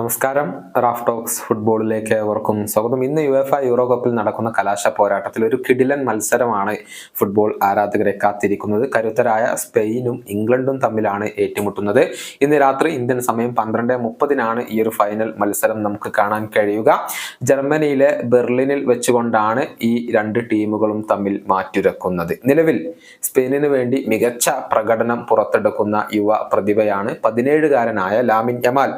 നമസ്കാരം. Raf talks ഫുട്ബോളിലേക്ക് ഏവർക്കും സ്വാഗതം. ഇന്ന് യു എഫ് യൂറോ കപ്പിൽ നടക്കുന്ന കലാശ പോരാട്ടത്തിൽ ഒരു കിടിലൻ മത്സരമാണ് ഫുട്ബോൾ ആരാധകരെ കാത്തിരിക്കുന്നത്. കരുത്തരായ സ്പെയിനും ഇംഗ്ലണ്ടും തമ്മിലാണ് ഏറ്റുമുട്ടുന്നത്. ഇന്ന് രാത്രി ഇന്ത്യൻ സമയം പന്ത്രണ്ട് മുപ്പതിനാണ് ഈ ഒരു ഫൈനൽ മത്സരം നമുക്ക് കാണാൻ കഴിയുക. ജർമ്മനിയിലെ ബെർലിനിൽ വെച്ചുകൊണ്ടാണ് ഈ രണ്ട് ടീമുകളും തമ്മിൽ മാറ്റുരക്കുന്നത്. നിലവിൽ സ്പെയിനിന് വേണ്ടി മികച്ച പ്രകടനം പുറത്തെടുക്കുന്ന യുവ പ്രതിഭയാണ് പതിനേഴുകാരനായ ലാമിൻ യമാൽ.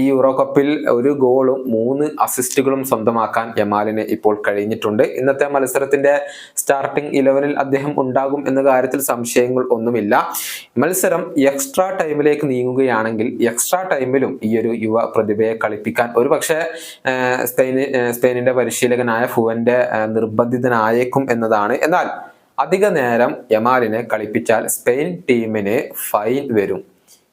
ഈ യൂറോ കപ്പിൽ ഒരു ഗോളും മൂന്ന് അസിസ്റ്റുകളും സ്വന്തമാക്കാൻ യമാലിന് ഇപ്പോൾ കഴിഞ്ഞിട്ടുണ്ട്. ഇന്നത്തെ മത്സരത്തിന്റെ സ്റ്റാർട്ടിംഗ് ഇലവനിൽ അദ്ദേഹം ഉണ്ടാകും എന്ന കാര്യത്തിൽ സംശയങ്ങൾ ഒന്നുമില്ല. മത്സരം എക്സ്ട്രാ ടൈമിലേക്ക് നീങ്ങുകയാണെങ്കിൽ എക്സ്ട്രാ ടൈമിലും ഈ ഒരു യുവ പ്രതിഭയെ കളിപ്പിക്കാൻ ഒരു പക്ഷേ സ്പെയിന് സ്പെയിനിന്റെ പരിശീലകനായ ഫുവന്റെ നിർബന്ധിതനായേക്കും എന്നതാണ്. എന്നാൽ അധിക നേരം യമാലിനെ കളിപ്പിച്ചാൽ സ്പെയിൻ ടീമിന് ഫൈൻ വരും.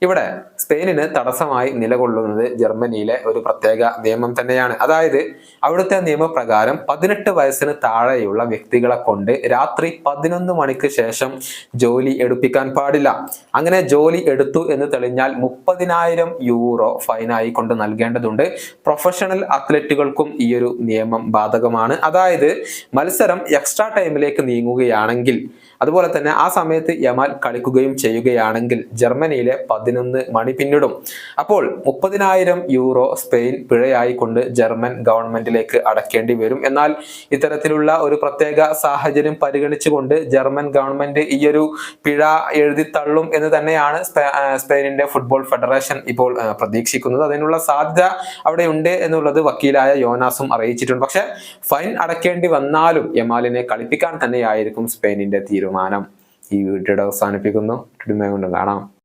ഇവിടെ സ്പെയിനിന് തടസ്സമായി നിലകൊള്ളുന്നത് ജർമ്മനിയിലെ ഒരു പ്രത്യേക നിയമം തന്നെയാണ്. അതായത് അവിടുത്തെ നിയമപ്രകാരം പതിനെട്ട് വയസ്സിന് താഴെയുള്ള വ്യക്തികളെ കൊണ്ട് രാത്രി പതിനൊന്ന് മണിക്ക് ശേഷം ജോലി എടുപ്പിക്കാൻ പാടില്ല. അങ്ങനെ ജോലി എടുത്തു എന്ന് തെളിഞ്ഞാൽ മുപ്പതിനായിരം യൂറോ ഫൈനായി കൊണ്ട് നൽകേണ്ടതുണ്ട്. പ്രൊഫഷണൽ അത്ലറ്റുകൾക്കും ഈ ഒരു നിയമം ബാധകമാണ്. അതായത് മത്സരം എക്സ്ട്രാ ടൈമിലേക്ക് നീങ്ങുകയാണെങ്കിൽ അതുപോലെ തന്നെ ആ സമയത്ത് യമാൽ കളിക്കുകയും ചെയ്യുകയാണെങ്കിൽ ജർമ്മനിയിലെ പതിനൊന്ന് മണി പിന്നിടും. അപ്പോൾ മുപ്പതിനായിരം യൂറോ സ്പെയിൻ പിഴയായി കൊണ്ട് ജർമ്മൻ ഗവൺമെന്റിലേക്ക് അടക്കേണ്ടി വരും. എന്നാൽ ഇത്തരത്തിലുള്ള ഒരു പ്രത്യേക സാഹചര്യം പരിഗണിച്ചുകൊണ്ട് ജർമ്മൻ ഗവൺമെന്റ് ഈയൊരു പിഴ എഴുതി തള്ളും എന്ന് തന്നെയാണ് സ്പെ- സ്പെയിനിന്റെ ഫുട്ബോൾ ഫെഡറേഷൻ ഇപ്പോൾ പ്രതീക്ഷിക്കുന്നത്. അതിനുള്ള സാധ്യത അവിടെ ഉണ്ട് എന്നുള്ളത് വക്കീലായ യോനാസും അറിയിച്ചിട്ടുണ്ട്. പക്ഷെ ഫൈൻ അടക്കേണ്ടി വന്നാലും യമാലിനെ കളിപ്പിക്കാൻ തന്നെയായിരിക്കും സ്പെയിനിന്റെ തീരുമാനം. ഈ വീഡിയോയുടെ അവസാനിപ്പിക്കുന്നു. കാണാം.